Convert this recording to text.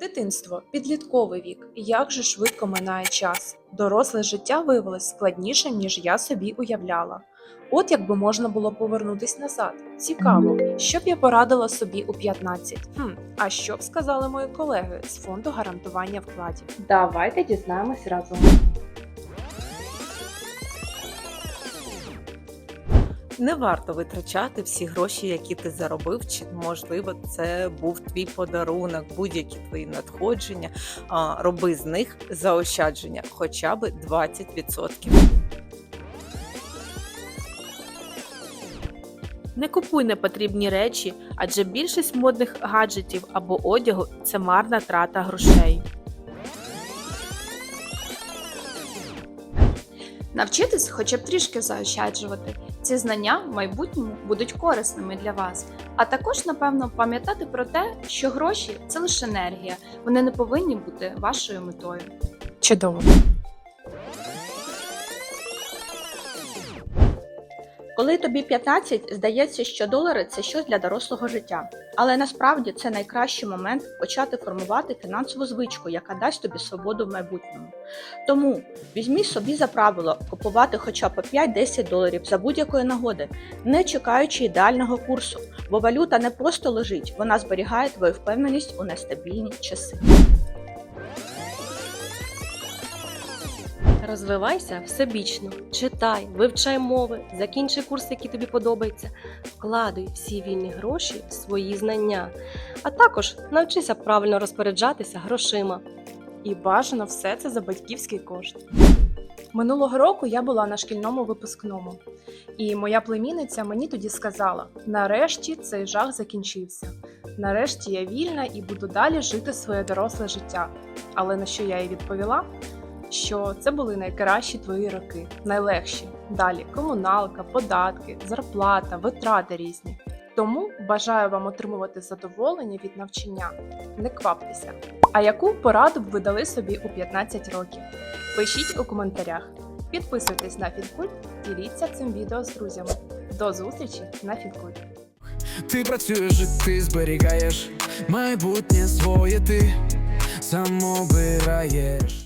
Дитинство, підлітковий вік. Як же швидко минає час. Доросле життя виявилось складнішим, ніж я собі уявляла. От якби можна було повернутись назад. Цікаво, що б я порадила собі у 15? Хм, а що б сказали мої колеги з фонду гарантування вкладів? Давайте дізнаємось разом. Не варто витрачати всі гроші, які ти заробив, чи можливо це був твій подарунок, будь-які твої надходження. А, роби з них заощадження хоча б 20%. Не купуй непотрібні речі, адже більшість модних гаджетів або одягу це марна трата грошей. Навчитись хоча б трішки заощаджувати. Ці знання в майбутньому будуть корисними для вас. А також, напевно, пам'ятати про те, що гроші це лише енергія, вони не повинні бути вашою метою. Чудово. Коли тобі 15, здається, що долари це щось для дорослого життя. Але насправді це найкращий момент почати формувати фінансову звичку, яка дасть тобі свободу в майбутньому. Тому візьміть собі за правило купувати хоча б по 5-10 доларів за будь-якої нагоди, не чекаючи ідеального курсу, бо валюта не просто лежить, вона зберігає твою впевненість у нестабільні часи. Розвивайся всебічно, читай, вивчай мови, закінчи курси, які тобі подобаються, вкладуй всі вільні гроші в свої знання, а також навчися правильно розпоряджатися грошима. І бажано все це за батьківський кошт. Минулого року я була на шкільному випускному, і моя племінниця мені тоді сказала: нарешті цей жах закінчився. Нарешті я вільна і буду далі жити своє доросле життя. Але на що я їй відповіла? Що це були найкращі твої роки, найлегші. Далі комуналка, податки, зарплата, витрати різні. Тому бажаю вам отримувати задоволення від навчання. Не кваптеся. А яку пораду б ви дали собі у 15 років? Пишіть у коментарях. Підписуйтесь на Фінкульт, діліться цим відео з друзями. До зустрічі на Фінкульт! Ти працюєш, ти зберігаєш майбутнє своє ти сам обираєш.